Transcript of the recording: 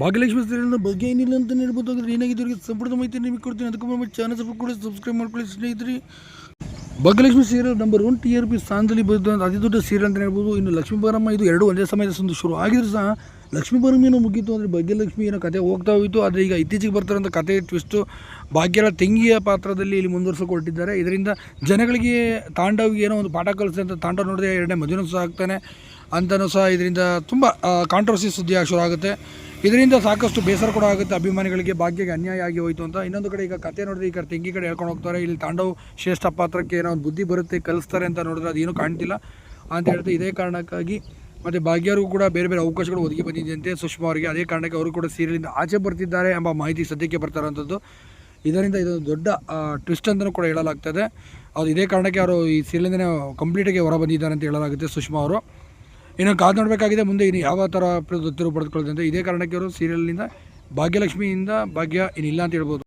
ಭಾಗ್ಯಲಕ್ಷ್ಮಿ ಸೀರಿಯಲ್ನ ಬಗ್ಗೆ ಏನಿಲ್ಲ ಅಂತ ಹೇಳ್ಬೋದು. ಏನಾಗಿದೆ? ಅವರಿಗೆ ಸಂಪೂರ್ಣ ಮಾಹಿತಿ ನಿಮಗೆ ಕೊಡ್ತೀನಿ. ಅದಕ್ಕೆ ನಮ್ಮ ಚಾನಲ್ ಸಬ್ಸ್ಕ್ರೈಬ್ ಕೂಡ ಸಬ್ಸ್ಕ್ರೈಬ್ ಮಾಡ್ಕೊಳ್ಳಿ ಸ್ನೇಹಿತರೆ. Bhagyalakshmi serial number one T R P ಸ್ಥಾನದಲ್ಲಿ ಬಂದ ಅತಿ ದೊಡ್ಡ ಸೀರಿಯಲ್ ಅಂತ ಹೇಳ್ಬೋದು. ಇನ್ನು ಲಕ್ಷ್ಮೀ ಬಾರಮ್ಮ ಇದು ಎರಡು ಒಂದೇ ಸಮಯದ ಶುರು ಆಗಿದ್ರು ಸಹ ಲಕ್ಷ್ಮೀ ಏನೋ ಮುಗೀತು ಅಂದರೆ ಭಾಗ್ಯಲಕ್ಷ್ಮಿ ಏನೋ ಕತೆ ಹೋಗ್ತಾ ಹೋಯಿತು. ಆದರೆ ಈಗ ಇತ್ತೀಚೆಗೆ ಬರ್ತಾರಂಥ ಕತೆ ಟ್ವಿಸ್ಟು ಭಾಗ್ಯರ ತಂಗಿಯ ಪಾತ್ರದಲ್ಲಿ ಇಲ್ಲಿ ಮುಂದುವರಿಸಿಕೊಟ್ಟಿದ್ದಾರೆ ಇದರಿಂದ ಜನಗಳಿಗೆ ತಾಂಡವಿಗೆ ಏನೋ ಒಂದು ಪಾಠ ಕಲಿಸಿದಂಥ ತಾಂಡವ್ ನೋಡಿದ್ರೆ ಎರಡನೇ ಮದುವೆನೂ ಸಹ ಆಗ್ತಾನೆ ಅಂತಲೂ ಸಹ ಇದರಿಂದ ತುಂಬ ಕಾಂಟ್ರವರ್ಸಿ ಸುದ್ದಿ ಶುರು ಆಗುತ್ತೆ. ಇದರಿಂದ ಸಾಕಷ್ಟು ಬೇಸರ ಕೂಡ ಆಗುತ್ತೆ. ಅಭಿಮಾನಿಗಳಿಗೆ ಭಾಗ್ಯಗೆ ಅನ್ಯಾಯ ಆಗಿ ಹೋಯಿತು ಅಂತ. ಇನ್ನೊಂದು ಕಡೆ ಈಗ ಕತೆ ನೋಡಿದ್ರೆ ಈಗ ತೆಂಗಿ ಕಡೆ ಹೇಳ್ಕೊಂಡು ಹೋಗ್ತಾರೆ. ಇಲ್ಲಿ ತಾಂಡವ್ ಶ್ರೇಷ್ಠ ಪಾತ್ರಕ್ಕೆ ಏನೋ ಒಂದು ಬುದ್ಧಿ ಬರುತ್ತೆ, ಕಲಿಸ್ತಾರೆ ಅಂತ ನೋಡಿದ್ರೆ ಅದೇನು ಕಾಣ್ತಿಲ್ಲ ಅಂತ ಹೇಳ್ತಾ ಇದೇ ಕಾರಣಕ್ಕಾಗಿ ಮತ್ತು ಭಾಗ್ಯರಿಗೂ ಕೂಡ ಬೇರೆ ಬೇರೆ ಅವಕಾಶಗಳು ಒದಗಿ ಬಂದಿದೆಯಂತೆ ಸುಷ್ಮಾ ಅವರಿಗೆ. ಅದೇ ಕಾರಣಕ್ಕೆ ಅವರು ಕೂಡ ಸೀರಿಯಲಿಂದ ಆಚೆ ಬರ್ತಿದ್ದಾರೆ ಎಂಬ ಮಾಹಿತಿ ಸದ್ಯಕ್ಕೆ ಬರ್ತಾರಂಥದ್ದು ಇದರಿಂದ ಇದೊಂದು ದೊಡ್ಡ ಟ್ವಿಸ್ಟ್ ಅಂತಲೂ ಕೂಡ ಹೇಳಲಾಗ್ತದೆ. ಅದು ಇದೇ ಕಾರಣಕ್ಕೆ ಅವರು ಈ ಸೀರಿಯಲಿಂದನೇ ಕಂಪ್ಲೀಟಾಗಿ ಹೊರ ಬಂದಿದ್ದಾರೆ ಅಂತ ಹೇಳಲಾಗುತ್ತೆ ಸುಷ್ಮಾ ಅವರು. ಇನ್ನು ಕಾದು ನೋಡಬೇಕಾಗಿದೆ, ಮುಂದೆ ಇನ್ನು ಯಾವ ಥರ ತಿರುವು ಪಡೆದುಕೊಳ್ಳೋದಂತೆ ಇದೇ ಕಾರಣಕ್ಕೆ ಅವರು ಸೀರಿಯಲ್ನಿಂದ ಭಾಗ್ಯಲಕ್ಷ್ಮಿಯಿಂದ ಭಾಗ್ಯ ಇನ್ನಿಲ್ಲ ಅಂತ ಹೇಳ್ಬೋದು.